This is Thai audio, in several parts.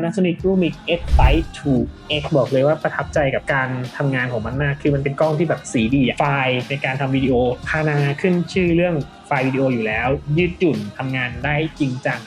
Panasonic Lumix X52 X บอกเลยว่าประทับใจกับการทำงานของมันมาก คือมันเป็นกล้องที่แบบสีดีอะไฟล์ในการทำวิดีโอพานาขึ้นชื่อเรื่องไฟล์วิดีโออยู่แล้ว ยืดหยุ่นทำงานได้จริงจัง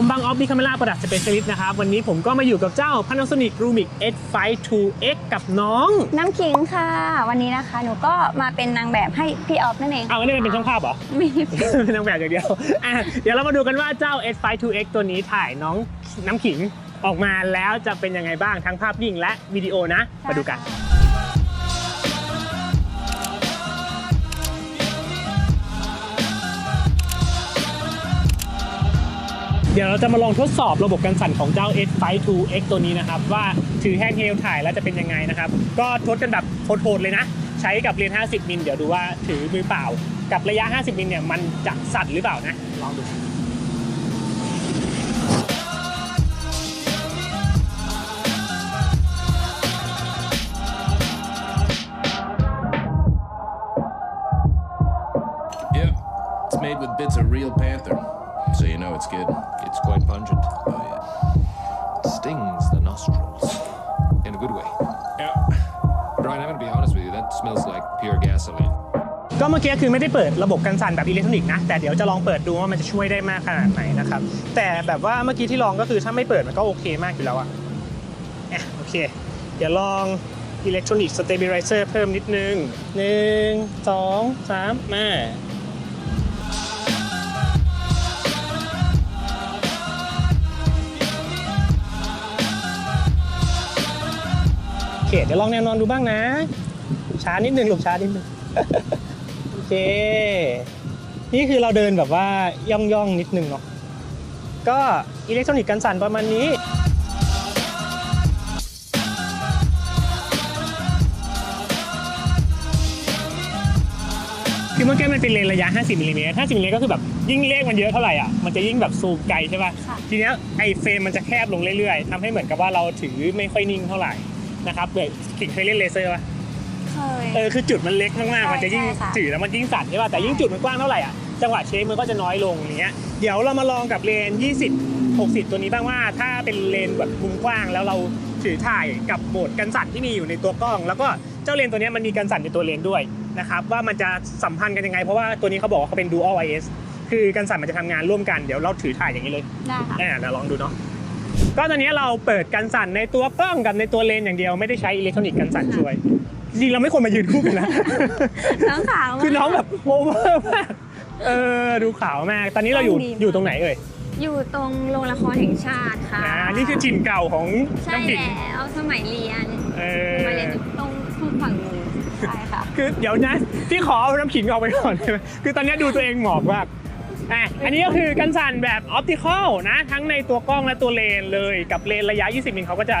มบางออฟดิคาเมล่าประดับสเปเชียลิสต์นะครับ วันนี้ผมก็มาอยู่กับเจ้า Panasonic Lumix X Fight 2 X กับน้องน้ำขิงค่ะ วันนี้นะคะ หนูก็มาเป็นนางแบบให้พี่ออฟนั่นเองเอาอันนี้มันเป็นช่างภาพเหรอ ไม่เป็นนางแบบอย่างเดียวอะเดี๋ยวเรามาดูกันว่าเจ้า S5 2X ตัวนี้ถ่ายน้องน้ำขิงออกมาแล้วจะเป็นยังไงบ้างทั้งภาพนิ่งและวิดีโอนะ มาดูกัน ดี๋ยวเราจะมาลองทดสอบระบบการสั่นของเจ้า S5 2X ตัวนี้นะครับ ว่าถือแฮนด์เฮลถ่ายแล้วจะเป็นยังไงนะครับ ก็ทดกันแบบโหดๆเลยนะ ใช้กับเลนส์50 มิล เดี๋ยวดูว่าถือมือเปล่า กับระยะ 50 มิลเนี่ยมันจะสั่นหรือเปล่านะ ลองดู it's made with bits of real panther, good. It's quite pungent. Oh yeah. It stings the nostrils. In a good way. Yeah. Brian, I'm gonna be honest with you, that smells like pure gasoline. ก็เมื่อกี้คือไม่ได้เปิดระบบการสั่นแบบอิเล็กทรอนิกส์นะ แต่เดี๋ยวจะลองเปิดดูว่ามันจะช่วยได้มากขนาดไหนนะครับ แต่แบบว่าเมื่อกี้ที่ลองก็คือถ้าไม่เปิดมันก็โอเคมากอยู่แล้วอะอะโอเค เดี๋ยวลองอิเล็กทรอนิกส์สเตเบลไลเซอร์เพิ่มนิดนึงหนึ่งสองสามมา เค เดี๋ยวลองแนวนอนดูบ้างนะ ช้านิดนึงลูกช้านิดนึงโอเค นี่คือเราเดินแบบว่าย่องย่องๆนิดนึงเนาะก็อิเล็กทรอนิกส์กันสั่นประมาณนี้คือเมื่อกี้มันเป็นเลนระยะ 50มิลลิเมตร50มิลลิเมตรก็คือแบบยิ่งเลขมันเยอะเท่าไหร่อะ มันจะยิ่งแบบซูมไกลใช่ป่ะค่ะทีเนี้ยไอ้เฟรมมันจะแคบลงเรื่อยๆทำให้เหมือนกับว่าเราถือไม่ค่อยนิ่งเท่าไหร่ นะครับเกิดกิ่งเคยเล่นเลเซอร์ป่ะเคย เออคือจุดมันเล็กมากๆใช่มันจะยิ่งใช่ค่ะถือแล้วมันยิ่งสั่นใช่ป่ะแต่ยิ่งจุดมันกว้างเท่าไหร่อะจังหวะเชคมันก็จะน้อยลงอย่างเงี้ยเดี๋ยวเรามาลองกับเลน 20 60 ตัวนี้บ้างว่าถ้าเป็นเลนแบบมุมกว้างแล้วเราถือถ่ายกับโหมดกันสั่นที่มีอยู่ในตัวกล้อง แล้วก็เจ้าเลนตัวเนี้ยมันมีกันสั่นในตัวเลนด้วยนะครับว่ามันจะสัมพันธ์กันยังไง เพราะว่าตัวนี้เขาบอกว่าเขาเป็น dual IS คือกันสั่นมันจะทำงานร่วมกันเดี๋ยวเราถือถ่ายอย่างนี้เลยได้ค่ะ อ่าเดี๋ยวลองดูเนาะ ก็ตอนนี้เราเปิดกันสั่นในตัวกล้องกับในตัวเลนส์อย่างเดียวไม่ได้ใช้อิเล็กทรอนิกส์กันสั่นช่วย จริงๆเราไม่ควรมายืนคู่กันนะน้องขาวคือน้องแบบโอเวอร์มากเออดูขาวมาก ตอนนี้เราอยู่ต้องดีมากอยู่ตรงไหนเอ่ยอยู่ตรงโรงละครแห่งชาติค่ะอ่านี่คือถิ่นเก่าของใช่น้ำผิงแล้วสมัยเรียนเอมาเรียนออยู่ตรงฝั่งนู้นใช่ค่ะคือเดี๋ยวนะที่ขอเอาน้ำขิงออกไปก่อนได้ไหมคือตอนนี้ดูตัวเองหมอบมาก อะอันนี้ก็คือกันสั่นแบบออปติคอลนะ ทั้งในตัวกล้องและตัวเลนเลยกับเลนระยะ 20มิลเขาก็จะ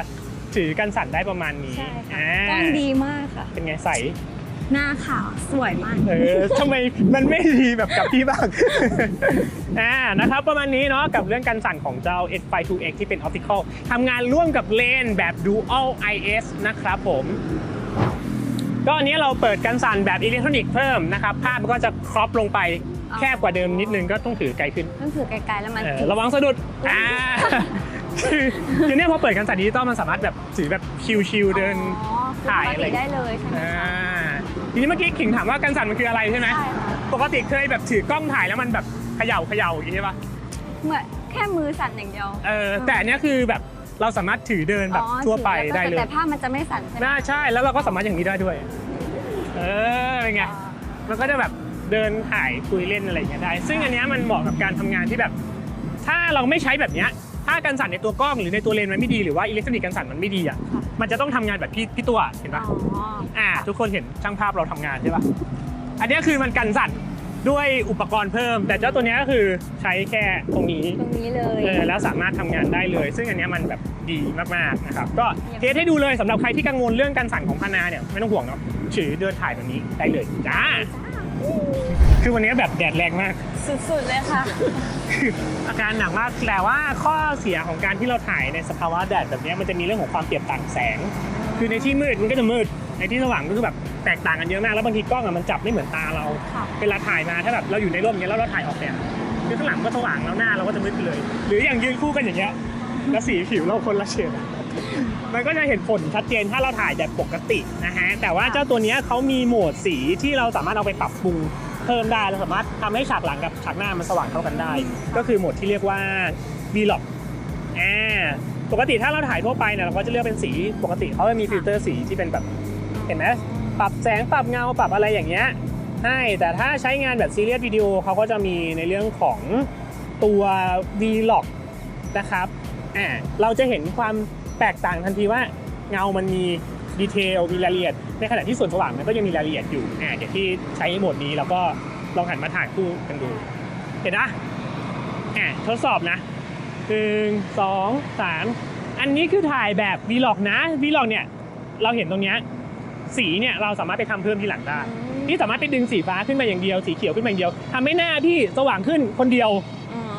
ถือกันสั่นได้ประมาณนี้ใช่ค่ะอ่ากล้องดีมากค่ะ เป็นไงใสหน้าขาวสวยมาก เออทำไมมันไม่ดีแบบกับพี่บ้าง อ่า นะครับ ประมาณนี้เนาะกับเรื่องการสั่นของเจ้า S5 2X ที่เป็น Optical ทำงานร่วมกับเลนแบบ Dual IS นะครับผม ก็อันนี้เราเปิดการสั่นแบบอิเล็กทรอนิกส์เพิ่มนะครับ ภาพมันก็จะครอปลงไปอ๋อ แคบกว่าเดิมนิดนึงก็ต้องถือไกลขึ้นต้องถือไกลๆแล้วมันเออระวังสะดุดอ่าคือคือเนี่ยพอเปิดการสั่นดิจิตอลมันสามารถแบบถือแบบชิวๆเดินอ๋อคือถ่ายปกอะไรติได้เลยใช่ไหมอ่าคะทีนี้เมื่อกี้ขิงถามว่าการสั่นมันคืออะไรใช่ไหมใช่ค่ะปกติเคยแบบถือกล้องถ่ายแล้วมันแบบเขย่าเขย่าอย่างนี้ใช่ปะเหมือนแค่มือสั่นอย่างเดียวเออแต่อันเนี้ยคือแบบเราสามารถถือเดินแบบอ๋อทั่วไปถือได้เลยแต่ภาพมันจะไม่สั่นใช่ไหมน่าใช่แล้วเราก็สามารถอย่างนี้ได้ด้วย เออเป็นไงอ๋อมันก็จะแบบ เดินถ่ายคุยเล่นอะไรอย่างเงี้ยได้ ซึ่งอันเนี้ยมันเหมาะกับการทำงานที่แบบ ถ้าเราไม่ใช้แบบเนี้ยถ้าการสั่นในตัวกล้องหรือในตัวเลนส์มันไม่ดีหรือว่าอิเล็กทรอนิกส์การสั่นมันไม่ดีอะมันจะต้องทำงานแบบพี่พี่ตัวเห็นปะ อ๋ออ่าทุกคนเห็นช่างภาพเราทำงานใช่ปะอันเนี้ยคือมันกันสั่นด้วยอุปกรณ์เพิ่ม แต่เจ้าตัวเนี้ยก็คือใช้แค่ตรงนี้ตรงนี้เลยเออแล้วสามารถทำงานได้เลย ซึ่งอันเนี้ยมันแบบดีมากๆนะครับก็เทสให้ดูเลยสำหรับใครที่กังวลเรื่องการสั่นของพานาเนี่ยไม่ต้องห่วงเนาะถือเดินถ่ายแบบนี้ได้เลยจ้า คือวันนี้แบบแดดแรงมาก สุดๆเลยค่ะคืออาการหนักมากแต่ว่าข้อเสียของการที่เราถ่ายในสภาวะแดดแบบเนี้ยมันจะมีเรื่องของความเปรียบต่างแสง คือในที่มืดมันก็จะมืดในที่สว่างก็คือแบบแตกต่างกันเยอะมากแล้วบางทีกล้องอะมันจับไม่เหมือนตาเราค่ะเวลาถ่ายมาถ้าแบบเราอยู่ในร่มเนี้ยแล้วเราถ่ายออกแบบคือข้างหลังก็สว่างแล้วหน้าเราก็จะมืดไปเลย หรืออย่างยืนคู่กันอย่างเงี้ยแล้วสีผิวเราคนละเฉดอะ มันก็จะเห็นผลชัดเจนถ้าเราถ่ายแบบปกตินะฮะแต่ว่าเจ้าตัวเนี้ยเขามีโหมดสีที่เราสามารถเอาไปปรับปรุงเพิ่มได้เราสามารถทำให้ฉากหลังกับฉากหน้ามันสว่างเท่ากันได้ ก็คือโหมดที่เรียกว่า V-Log อ่าปกติถ้าเราถ่ายทั่วไปเนี่ยเราก็จะเลือกเป็นสีปกติเขาจะมีฟิลเตอร์สีที่เป็นแบบเห็นไหมปรับแสงปรับเงาปรับอะไรอย่างเงี้ยให้แต่ถ้าใช้งานแบบซีเรียสวิดีโอเขาก็จะมีในเรื่องของตัว V-Log นะครับอ่าเราจะเห็นความ แตกต่างทันทีว่าเงามันมีดีเทลมีรายละเอียด ในขณะที่ส่วนสว่างมันก็ยังมีรายละเอียดอยู่อ่าเดี๋ยวที่ใช้โหมดนี้แล้วก็ลองหันมาถ่ายคู่กันดู เห็นนะอ่าทดสอบนะหนึ่งสองสามอันนี้คือถ่ายแบบวีล็อกนะวีล็อกเนี่ยเราเห็นตรงเนี้ยสีเนี่ยเราสามารถไปทำเพิ่มทีหลังได้พี่สามารถไปดึงสีฟ้าขึ้นมาอย่างเดียว สีเขียวขึ้นมาอย่างเดียวทำให้หน้าพี่สว่างขึ้นคนเดียว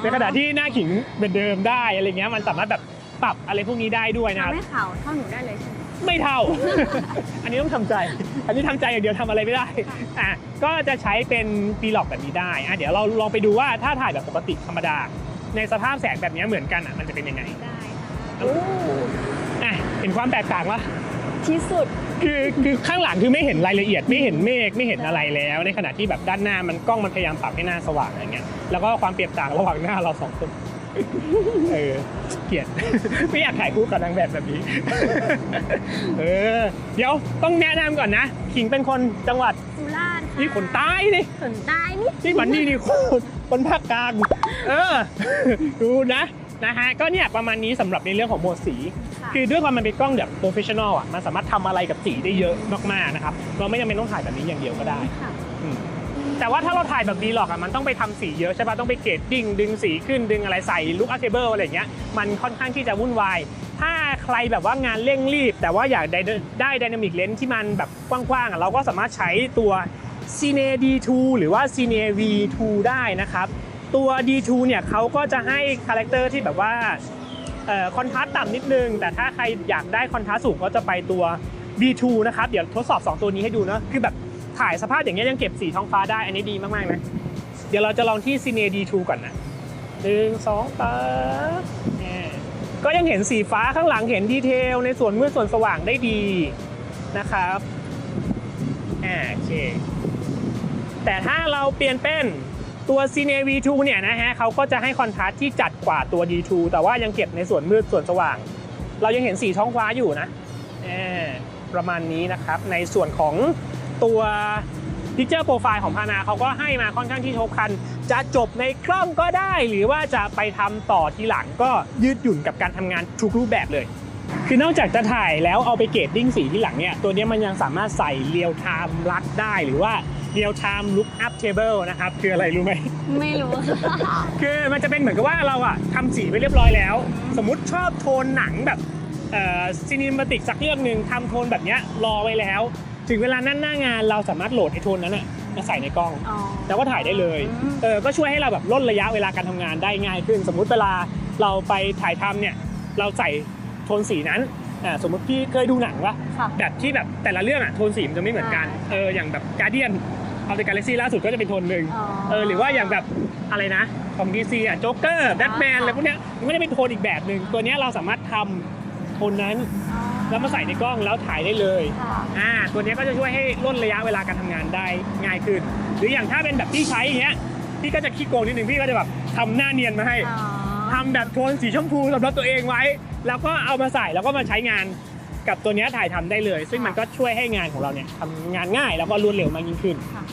ในขณะที่หน้าขิงเหมือนเดิมได้อะไรเงี้ยมันสามารถแบบ ปรับอะไรพวกนี้ได้ด้วยนะครับทำให้ขาวเท่าหนูได้เลยใช่ไหม ไม่เท่า อันนี้ต้องทำใจ อันนี้ทำใจอย่างเดียวทำอะไรไม่ได้ อะ ก็จะใช้เป็นปีล็อกแบบนี้ได้ อะ เดี๋ยวเราลองไปดูว่าถ้าถ่ายแบบปกติธรรมดา ในสภาพแสงแบบนี้เหมือนกันอะ มันจะเป็นยังไง ได้อะ เห็นความแตกต่างวะที่สุด คือ คือข้างหลังคือไม่เห็นรายละเอียด ไม่เห็นเมฆ ไม่เห็นอะไรแล้ว ในขณะที่แบบด้านหน้ามันกล้องมันพยายามปรับให้หน้าสว่างอะไรเงี้ย แล้วก็ความเปรียบต่างระหว่างหน้าเราสองคน เออเกลียด ไม่อยากถ่ายคู่กับนางแบบแบบนี้ เออ เดี๋ยวต้องแนะนำก่อนนะ ขิงเป็นคนจังหวัดสุราษฎร์ค่ะนี่ขนใต้นี่ขนใต้นี่นี่มันนี่นี่คนคนภาคกลาง เออ ดูนะนะฮะก็เนี่ยประมาณนี้สำหรับในเรื่องของโหมดสีค่ะคือด้วยความมันเป็นกล้องแบบโปรเฟชชั่นอลอะ มันสามารถทำอะไรกับสีได้เยอะมากๆนะครับ เราไม่จำเป็นต้องถ่ายแบบนี้อย่างเดียวก็ได้ ค่ะอืม แต่ว่าถ้าเราถ่ายแบบดีหรอกอะมันต้องไปทำสีเยอะใช่ปะต้องไปเกรดดิ้งดึงสีขึ้นดึงอะไรใส่ลุคอาร์เทเบิลอะไรเงี้ยมันค่อนข้างที่จะวุ่นวาย ถ้าใครแบบว่างานเร่งรีบ แต่ว่าอยากได้ได้ไดนามิกเลนส์ที่มันแบบกว้างๆอะเราก็สามารถใช้ตัว Cine D2 หรือว่า Cine V2 ได้นะครับ ตัว D2 เนี่ยเขาก็จะให้คาแรคเตอร์ที่แบบว่าคอนทราสต์ต่ำนิดนึง แต่ถ้าใครอยากได้คอนทราสต์สูงก็จะไปตัว B2 นะครับ เดี๋ยวทดสอบ 2 ตัวนี้ให้ดูนะคือแบบ ถ่ายสภาพอย่างเงี้ยยังเก็บสีท้องฟ้าได้ อันนี้ดีมากๆนะ เดี๋ยวเราจะลองที่ Cine D2 ก่อนนะหนึ่งสองปั๊บอ่าก็ยังเห็นสีฟ้าข้างหลังเห็นดีเทลในส่วนมืดส่วนสว่างได้ดีนะครับอ่าโอเค แต่ถ้าเราเปลี่ยนเป็นตัว Cine V2 เนี่ยนะฮะเขาก็จะให้คอนทราสต์ที่จัดกว่าตัว D2 แต่ว่ายังเก็บในส่วนมืดส่วนสว่าง เรายังเห็นสีท้องฟ้าอยู่นะอ่าประมาณนี้นะครับในส่วนของ ตัว Picture Profile ของพานาเขาก็ให้มาค่อนข้างที่ครบครัน จะจบในกล้องก็ได้ หรือว่าจะไปทำต่อทีหลังก็ยืดหยุ่นกับการทำงานทุกรูปแบบเลย คือนอกจากจะถ่ายแล้วเอาไปเกรดดิ้งสีที่หลังเนี่ย ตัวเนี้ยมันยังสามารถใส่เรียลไทม์ลัดได้หรือว่าเรียลไทม์ลุคอัพเทเบิลนะครับ คืออะไรรู้ไหม ไม่รู้ค่ะคือมันจะเป็นเหมือนกับว่าเราอะทำสีไปเรียบร้อยแล้ว สมมุติชอบโทนหนังแบบเอ่อซีนิมาติกสักเรื่องหนึ่งทำโทนแบบเนี้ยรอไว้แล้ว ถึงเวลานั่นหน้างานเราสามารถโหลดไอโทนนั้นอะมาใส่ในกล้องอ๋อ แล้วก็ถ่ายได้เลยอืม เออก็ช่วยให้เราแบบลดระยะเวลาการทำงานได้ง่ายขึ้น สมมุติเวลาเราไปถ่ายทำเนี่ยเราใส่โทนสีนั้นอ่าสมมติพี่เคยดูหนังวะค่ะ แบบที่แบบแต่ละเรื่องอะโทนสีมันจะไม่เหมือนกัน อ่า เอออย่างแบบการเดียนเอาแต่กาแล็กซี่ล่าสุดก็จะเป็นโทนหนึ่งอ๋อเออหรือว่าอย่างแบบอะไรนะของดีซีอะโจ๊กเกอร์แบทแมนอ่าอะไรพวกเนี้ยมันก็จะเป็นโทนอีกแบบหนึ่งตัวเนี้ยเราสามารถทำโทนนั้นอ๋อ แล้วมาใส่ในกล้องแล้วถ่ายได้เลยค่ะอ่าตัวเนี้ยก็จะช่วยให้ล่นระยะเวลาการทำงานได้ง่ายขึ้น หรืออย่างถ้าเป็นแบบพี่ใช้อย่างเงี้ยพี่ก็จะขี้โกงนิดนึงพี่ก็จะแบบทำหน้าเนียนมาให้อ๋อทำแบบโทนสีชมพูสำหรับตัวเองไว้ แล้วก็เอามาใส่แล้วก็มาใช้งานกับตัวเนี้ยถ่ายทำได้เลย ซึ่งมันก็ช่วยให้งานของเราเนี่ยทำงานง่ายแล้วก็รวดเร็วมากยิ่งขึ้นค่ะ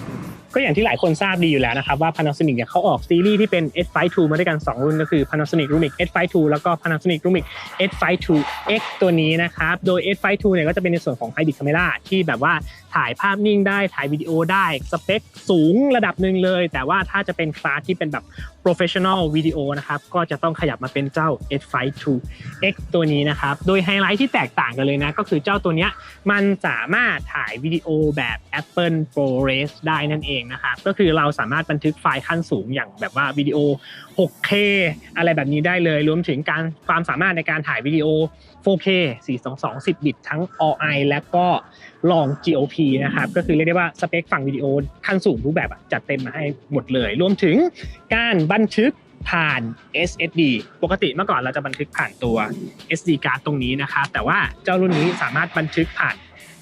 ก็อย่างที่หลายคนทราบดีอยู่แล้วนะครับว่า Panasonic เนี่ยเขาออกซีรีส์ที่เป็น S52 มาด้วยกัน 2 รุ่นก็คือ Panasonic Lumix S52 แล้วก็ Panasonic Lumix S52X ตัวนี้นะครับ โดย S52 เนี่ยก็จะเป็นในส่วนของ Hybrid Camera ที่แบบว่าถ่ายภาพนิ่งได้ถ่ายวิดีโอได้สเปคสูงระดับหนึ่งเลย แต่ว่าถ้าจะเป็นคลาสที่เป็นแบบ Professional Video นะครับก็จะต้องขยับมาเป็นเจ้า S52X ตัวนี้นะครับโดยไฮไลท์ที่แตกต่างกันเลยนะก็คือเจ้าตัวนี้มันสามารถถ่ายวิดีโอแบบ Apple ProRes ได้นั่นเองนะครับก็คือเราสามารถบันทึกไฟล์ขั้นสูงอย่างแบบว่าวิดีโอ 6K อะไรแบบนี้ได้เลย รวมถึงการความสามารถในการถ่ายวิดีโอ 4K 422 10 บิตทั้ง All-I และก็ลอง GOP นะครับก็คือเรียกได้ว่าสเปคฝั่งวิดีโอขั้นสูงรูปแบบอะจัดเต็มมาให้หมดเลย รวมถึงการบัันทึกผ่าน SSD ปกติเมื่อก่อนเราจะบันทึกผ่านตัว SD card ตรงนี้นะครับแต่ว่าเจ้ารุ่นนี้สามารถบันทึกผ่าน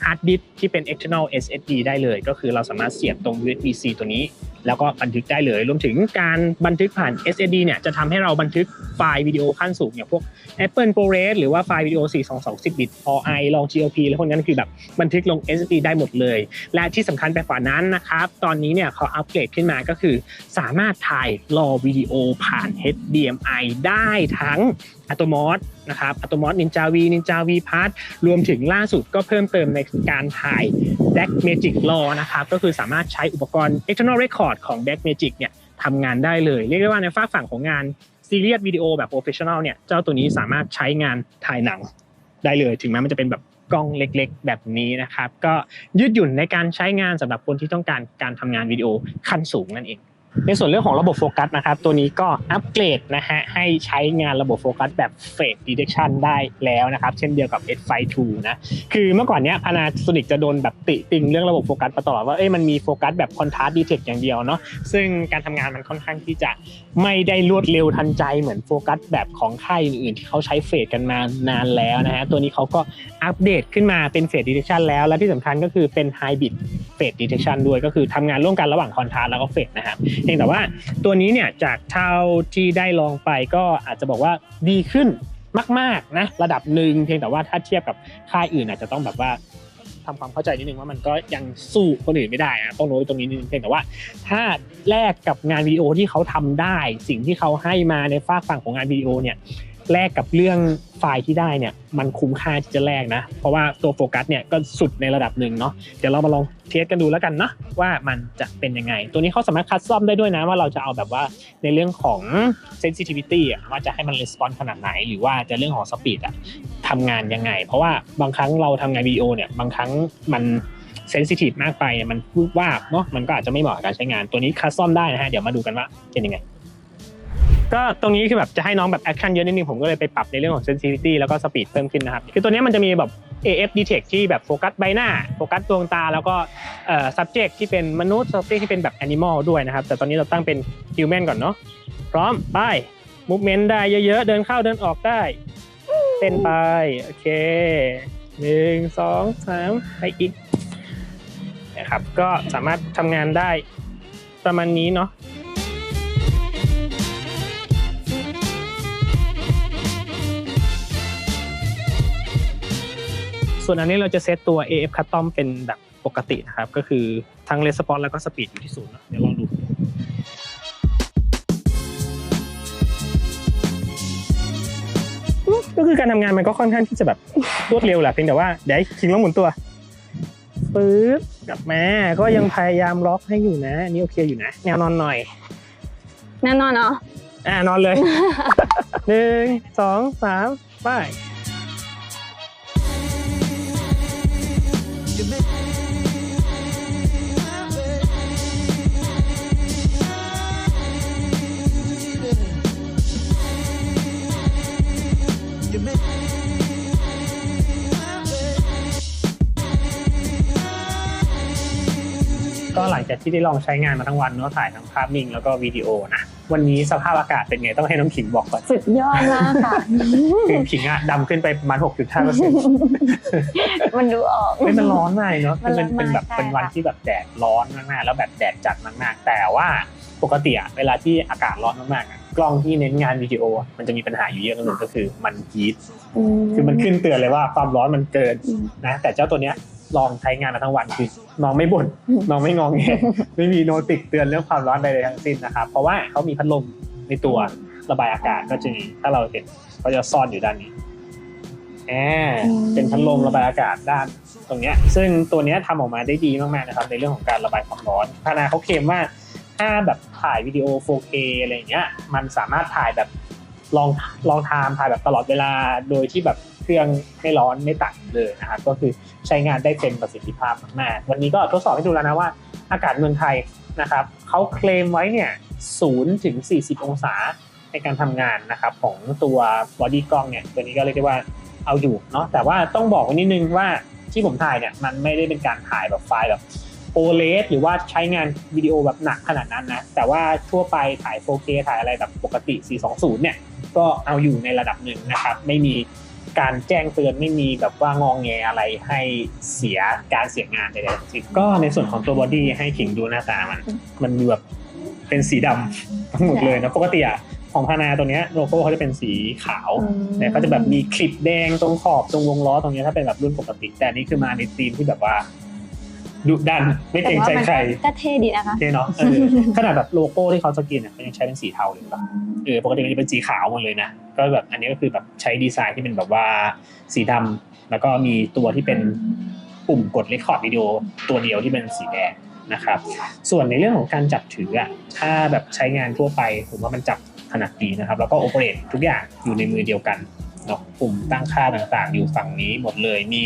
ฮาร์ดดิสที่เป็น external SSD ได้เลย ก็คือเราสามารถเสียบตรง USB-C ตัวนี้ แล้วก็บันทึกได้เลย รวมถึงการบันทึกผ่าน SSD เนี่ยจะทำให้เราบันทึกไฟล์วิดีโอขั้นสูงอย่างพวก Apple ProRes หรือว่าไฟล์วิดีโอ 422บิต All-I ลอง GOP แล้วพวกนั้นคือแบบบันทึกลง SSD ได้หมดเลย และที่สำคัญไปกว่านั้นนะครับตอนนี้เนี่ยเขาอัปเกรดขึ้นมาก็คือ สามารถถ่ายรอวิดีโอผ่าน HDMI ได้ทั้ง Atomos นะครับ Atomos Ninja V Ninja V Part รวมถึงล่าสุดก็เพิ่มเติมในการถ่าย Blackmagic Raw นะครับก็คือสามารถใช้อุปกรณ์ external record ของ Blackmagic เนี่ยทำงานได้เลย เรียกได้ว่าในฝากฝั่งของงานซีเรียสวิดีโอแบบ professional เนี่ยเจ้าตัวนี้สามารถใช้งานถ่ายหนังได้เลย ถึงแม้มันจะเป็นแบบกล้องเล็กๆ แบบนี้นะครับ ก็ยืดหยุ่นในการใช้งานสำหรับคนที่ต้องการการทำงานวิดีโอขั้นสูงนั่นเอง ในส่วนเรื่องของระบบโฟกัสนะครับตัวนี้ก็อัปเกรดนะฮะให้ใช้งานระบบโฟกัสแบบ Phase Detection ได้แล้วนะครับ เช่นเดียวกับ S5 II นะคือเมื่อก่อนเนี้ย Panasonic จะโดนแบบติติงเรื่องระบบโฟกัสมาตลอดว่าเอ้ยมันมีโฟกัสแบบ Contrast Detect อย่างเดียวเนาะซึ่งการทำงานมันค่อนข้างที่จะไม่ได้รวดเร็วทันใจเหมือนโฟกัสแบบของค่ายอื่นๆที่เขาใช้เฟสกันมานานแล้วนะฮะตัวนี้เขาก็อัปเดตขึ้นมาเป็น Phase Detection แล้ว และที่สำคัญก็คือเป็น Hybrid Phase Detection ด้วยก็คือทำงานร่วมกันระหว่าง Contrast แล้วก็ Phase นะครับพียงแต่ว่าตัวนี้เนี่ยจากเท่าที่ได้ลองไปก็อาจจะบอกว่าดีขึ้นมากๆนะระดับหนึ่งเพียงแต่ว่าถ้าเทียบกับค่ายอื่นอาจจะต้องแบบว่าทำความเข้าใจนิดนึงว่ามันก็ยังสู้คนอื่นไม่ได้นะต้องโน้ตตรงนี้นิดนึงเพียงแต่ว่า ถ้าแลกกับงานวิดีโอที่เขาทำได้ สิ่งที่เขาให้มาในฝากฝั่งของงานวิดีโอเนี่ย แลกกับเรื่องไฟล์ที่ได้เนี่ยมันคุ้มค่าที่จะแลกนะ เพราะว่าตัวโฟกัสเนี่ยก็สุดในระดับหนึ่งเนาะเดี๋ยวเรามาลองเทสกันดูแล้วกันเนาะว่ามันจะเป็นยังไง ตัวนี้เขาสามารถคัดซ่อมได้ด้วยนะว่าเราจะเอาแบบว่าในเรื่องของ sensitivity อะว่าจะให้มัน response ขนาดไหน หรือว่าจะเรื่องของ speed อะทำงานยังไง เพราะว่าบางครั้งเราทำงานวิดีโอเนี่ยบางครั้งมันเซนซิทีฟมากไปมันพูดว่าบเนาะมันก็อาจจะไม่เหมาะกับการใช้งานตัวนี้คัสตอมได้นะฮะเดี๋ยวมาดูกันว่าเป็นยังไง ก็ตรงนี้คือแบบจะให้น้องแบบแอคชั่นเยอะนิดนึงผมก็เลยไปปรับในเรื่องของ sensitivity แล้วก็สปีดเพิ่มขึ้นนะครับคือตัวนี้มันจะมีแบบ AF detect ที่แบบโฟกัสใบหน้าโฟกัสดวงตา แล้วก็เอ่อ subject ที่เป็นมนุษย์ subject ที่เป็นแบบ animal ด้วยนะครับ แต่ตอนนี้เราตั้งเป็น human ก่อนเนาะพร้อมไป movement ได้เยอะๆ เดินเข้าเดินออกได้เต้นไป โอเคหนึ่งสองสามไปอีกนะครับก็สามารถทำงานได้ประมาณนี้เนาะ ส่วนอันนี้เราจะเซตตัว AF Custom เป็นแบบปกตินะครับ ก็คือทั้ง Response แล้วก็ Speed อยู่ที่ศูนย์เนอะเดี๋ยวลองดูก็คือการทำงานมันก็ค่อนข้างที่จะแบบรวดเร็วแหละเพียงแต่ว่าเดี๋ยวให้คิงลองหมุนตัวปึ๊บกลับมาก็ยังพยายามล็อกให้อยู่นะอันนี่โอเคอยู่นะ แนวนอนหน่อย แน่นอนเนาะอ่านอนเลยหนึ่งสองสามไป จากที่ได้ลองใช้งานมาทั้งวันเนาะถ่ายทั้งภาพนิ่งแล้วก็วิดีโอนะวันนี้สภาพอากาศเป็นไงต้องให้น้องขิงบอกก่อนสุดยอดมากค่ะคือขิงอะดำขึ้นไปประมาณ6.5เปอร์เซ็นต์มันดูออกไม่มันร้อนมากเนาะคือมันมันร้อนมากเป็นแบบใช่เป็นวันค่ะที่แบบแดดร้อนมากๆแล้วแบบแดดจัดมากๆ แต่ว่าปกติอะเวลาที่อากาศร้อนมากๆอะกล้องที่เน้นงานวิดีโออะมันจะมีปัญหาอยู่เยอะหนึ่งก็คือมันฮีทคือมันขึ้นเตือนเลยว่าความร้อนมันเกินอืมนะแต่เจ้าตัวเนี้ย ลองใช้งานมาทั้งวันคือน้องไม่บ่นอืมน้องไม่งองแงไม่มีโนติกเตือนเรื่องความร้อนใดๆทั้งสิ้นนะครับเพราะว่าเขามีพัดลมในตัวระบายอากาศก็จะมีถ้าเราเห็นเขาจะซ่อนอยู่ด้านนี้แอบเป็นพัดลมระบายอากาศด้านตรงเนี้ย ซึ่งตัวเนี้ยทำออกมาได้ดีมากๆนะครับในเรื่องของการระบายความร้อนพานาเขาเคลมว่าถ้าแบบถ่ายวิดีโอ 4K อะไรอย่างเงี้ย มันสามารถถ่ายแบบ ลองลองไทม์ถ่ายแบบตลอดเวลาโดยที่แบบเครื่องไม่ร้อนไม่ตัดเลยนะครับก็คือใช้งานได้เต็มประสิทธิภาพมากๆวันนี้ก็ทดสอบให้ดูแล้วนะว่า อากาศเมืองไทยนะครับเขาเคลมไว้เนี่ย0ถึง 40 องศาในการทำงานนะครับของตัวบอดี้กล้องเนี่ยตัวนี้ก็เรียกได้ว่าเอาอยู่เนาะแต่ว่าต้องบอกไว้นิดนึงว่าที่ผมถ่ายเนี่ยมันไม่ได้เป็นการถ่ายแบบไฟล์แบบโอเลสหรือว่าใช้งานวิดีโอแบบหนักขนาดนั้นนะแต่ว่าทั่วไปถ่าย 4K ถ่ายอะไรแบบปกติ 420 เนี่ย ก็เอาอยู่ในระดับหนึ่งนะครับ ไม่มีการแจ้งเตือนไม่มีแบบว่างองแงอะไรให้เสียการเสียงานใดๆทั้งสิ้นก็ในส่วนของตัวบอดี้ให้ขิงดูหน้าตามัน มันมีแบบเป็นสีดำทั้งหมดเลยนะปกติอะของพานาตัวเนี้ยโลโก้เขาจะเป็นสีขาวอืมแต่ก็จะแบบมีคลิปแดงตรงขอบตรงวงล้อตรงเนี้ยถ้าเป็นแบบรุ่นปกติ แต่อันนี่คือมาในธีมที่แบบว่า ดุดันไม่เกรงใจใครแต่ว่ามันก็เท่ดีนะคะเท่เนาะเออขนาดแบบโลโก้ที่เขาสกรีนเนี่ยเขายังใช้เป็นสีเทาเลยป่ะเออปกติมันจะเป็นสีขาวหมดเลยนะก็แบบอันนี้ก็คือแบบใช้ดีไซน์ที่เป็นแบบว่าสีดำแล้วก็มีตัวที่เป็นปุ่มกดเรคคอร์ดวิดีโอตัวเดียวที่เป็นสีแดงนะครับส่วนในเรื่องของการจับถืออะถ้าแบบใช้งานทั่วไปผมว่ามันจับถนัดดีนะครับ แล้วก็โอเปเรตทุกอย่างอยู่ในมือเดียวกัน เนาะปุ่มตั้งค่าต่างๆ อยู่ฝั่งนี้หมดเลยมี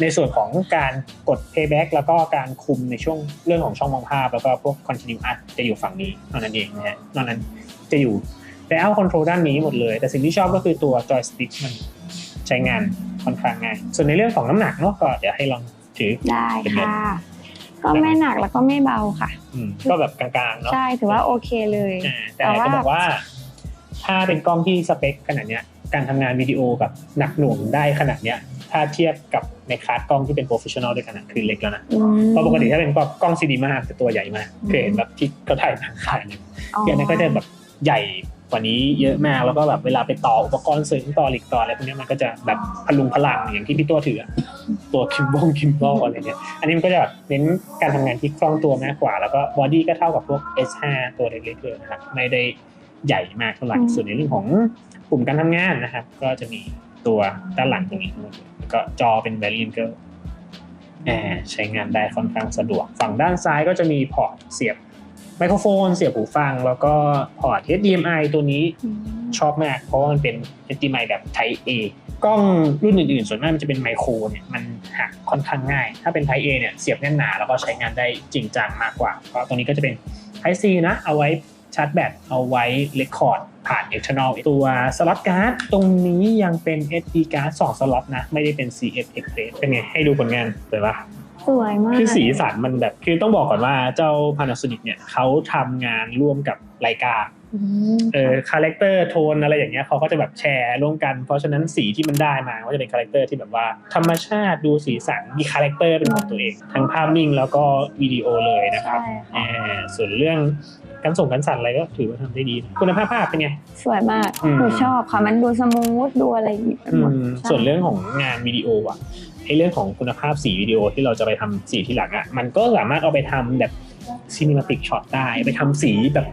ในส่วนของการกด playback แล้วก็การคุมในช่วงเรื่องของช่องมองภาพ แล้วก็พวก continue art จะอยู่ฝั่งนี้เท่านั้นเองนะฮะนอกนั้นจะอยู่ layout control ด้านนี้หมดเลย แต่สิ่งที่ชอบก็คือตัว joystick มันใช้งานค่อนข้างง่าย ส่วนในเรื่องของน้ำหนักเนาะก็เดี๋ยวให้ลองถือได้เป็นไงค่ะ ก็ไม่หนักแล้วก็ไม่เบาค่ะอืมก็แบบกลางๆเนาะใช่ถือว่าโอเคเลยอ่าแต่แต่ว่าจะบอกว่า ถ้าเป็นกล้องที่สเปคขนาดเนี้ย การทำงานวิดีโอแบบหนักหน่วงได้ขนาดเนี้ย ถ้าเทียบกับในคลาสกล้องที่เป็นโปรเฟชชั่นอลด้วยกันอะคือเล็กแล้วนะอืมเพราะปกติถ้าเป็นกล้องซีดีมาจะตัวใหญ่มากเคยเห็นแบบที่เขาถ่ายหนังขายเนี่ยอ๋อคืออันนั้นก็จะแบบใหญ่กว่านี้เยอะมากแล้วก็แบบเวลาไปต่ออุปกรณ์เสริมต่อเหล็กต่ออะไรพวกเนี้ยมันก็จะแบบพลุงพลังอย่างที่พี่ตัวถืออะตัวคิมบงคิมบอลอะไรเงี้ยอันนี้มันก็จะแบบเน้นการทำงานที่คล่องตัวมากกว่า แล้วก็บอดี้ก็เท่ากับพวก S5 ตัวเล็กๆเลยนะครับไม่ได้ใหญ่มากเท่าไหร่ส่วนในเรื่องของ ปุ่มการทำงานนะครับ ก็จะมีตัวด้านหลังตรงนี้ทั้งหมดเลยแล้วก็จอเป็น Variant ก็อ่าใช้งานได้ค่อนข้างสะดวก ฝั่งด้านซ้ายก็จะมีพอร์ตเสียบไมโครโฟน เสียบหูฟัง แล้วก็พอร์ต HDMI ตัวนี้อืมชอบมาก เพราะว่ามันเป็น HDMI แบบ Type A กล้องรุ่นอื่นๆ ส่วนมากมันจะเป็นไมโครเนี่ยมันหักค่อนข้างง่าย ถ้าเป็น Type A เนี่ยเสียบแน่นหนาแล้วก็ใช้งานได้จริงจังมากกว่าก็ตรงนี้ก็จะเป็น Type C นะเอาไว้ ชาร์จแบตเอาไว้เ e คคอร์ดผ่าน external ตัวสล็อตการ์ดตรงนี้ยังเป็น SD การ์ด2สล็อตนะ ไม่ได้เป็น CF Express เป็นไง ให้ดูผลงานเห็นปะสวยมาก คือสีสันมันแบบ คือต้องบอกก่อนว่าเจ้า Panasonic เนี่ยเขาทำงานร่วมกับไลกาอืม เออคาแรคเตอร์โทนอะไรอย่างเงี้ยเขาก็จะแบบแชร์ร่วมกัน เพราะฉะนั้นสีที่มันได้มาก็จะเป็นคาแรคเตอร์ที่แบบว่าธรรมชาติดูสีสันมีคาแรคเตอร์เป็นของตัวเอง ทั้งภาพนิ่งแล้วก็วิดีโอเลยนะครับใช่ค่ะอ่าส่วนเรื่องการส่งการสั่นอะไรก็ถือว่าทำได้ดีนะคุณภาพภาพเป็นไง สวยมากอืมหนูชอบค่ะ มันดูสมูทดูอะไรอย่างงี้ไปอืหมดมใช่ส่วนเรื่องของงานวิดีโออะไอเรื่องของคุณภาพสีวิดีโอที่เราจะไปทำสีที่หลังอะมันก็สามารถเอาไปทำแบบซีนิมาติกช็อตได้ไปทำสีแบบ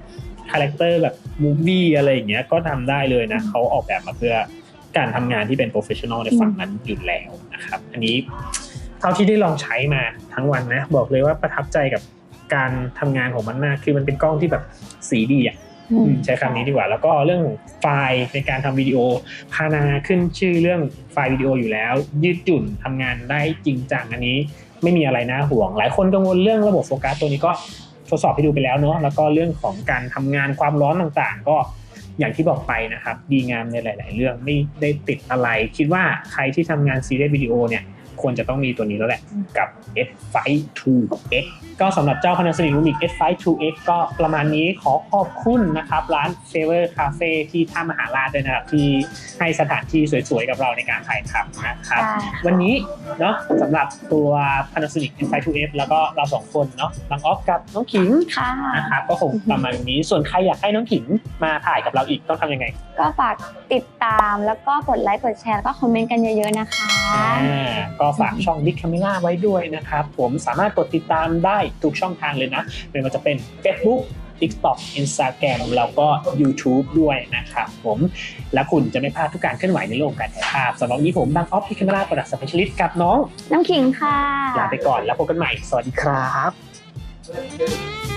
คาแรคเตอร์แบบมูฟวี่อะไรอย่างเงี้ยก็ทำได้เลยนะเขาออกแบบมาเพื่อการทำงานที่เป็นโปรเฟชชั่นอลในฝั่งนั้นอยู่แล้วนะครับ อันนี้เท่าที่ได้ลองใช้มาทั้งวันนะ บอกเลยว่าประทับใจกับการทำงานของมันมาก คือมันเป็นกล้องที่แบบสีดีอะอืมใช้คำนี้ดีกว่า แล้วก็เรื่องไฟล์ในการทำวิดีโอพานาขึ้นชื่อเรื่องไฟล์วิดีโออยู่แล้ว ยืดหยุ่นทำงานได้จริงจังอันนี้ ไม่มีอะไรน่าห่วง หลายคนกังวลเรื่องระบบโฟกัสตัวนี้ก็ ทดสอบให้ดูไปแล้วเนาะแล้วก็เรื่องของการทำงานความร้อนต่างๆ ก็อย่างที่บอกไปนะครับ ดีงามในหลาย ๆ เรื่องไม่ได้ติดอะไร คิดว่าใครที่ทำงานซีรีส์วิดีโอเนี่ย ควรจะต้องมีตัวนี้แล้วแหละ กับ S5 2X ก็สำหรับเจ้า Panasonic Lumix S5 2X ก็ประมาณนี้ขอขอบคุณนะครับ ร้าน Favor Cafe ที่ท่ามหาราชด้วยนะครับ ที่ให้สถานที่สวยๆ กับเราในการถ่ายทำนะครับใช่วันนี้เนาะสำหรับตัว Panasonic S5 2F แล้วก็เราสองคนเนาะบางออฟกับน้องขิงค่ะนะครับก็คงประมาณนี้ส่วนใครอยากให้น้องขิงมาถ่ายกับเราอีกต้องทำยังไง ก็ฝากติดตามแล้วก็กดไลค์กดแชร์แล้วก็คอมเมนต์กันเยอะๆนะคะอ่า ก็ฝากช่อง Big Camera ไว้ด้วยนะครับผมสามารถกดติดตามได้ทุกช่องทางเลยนะไม่ว่าจะเป็น Facebook TikTok Instagram แล้วก็ YouTube ด้วยนะครับผมและคุณจะไม่พลาดทุกการเคลื่อนไหวในโลกการถ่ายภาพสำหรับวันนี้ผมบางออฟที่ค a ม e r a ประดับสเปเชียลิสต์กับน้อง น้ำขิงค่ะ ลาไปก่อนแล้วพบกันใหม่ สวัสดีครับ Thank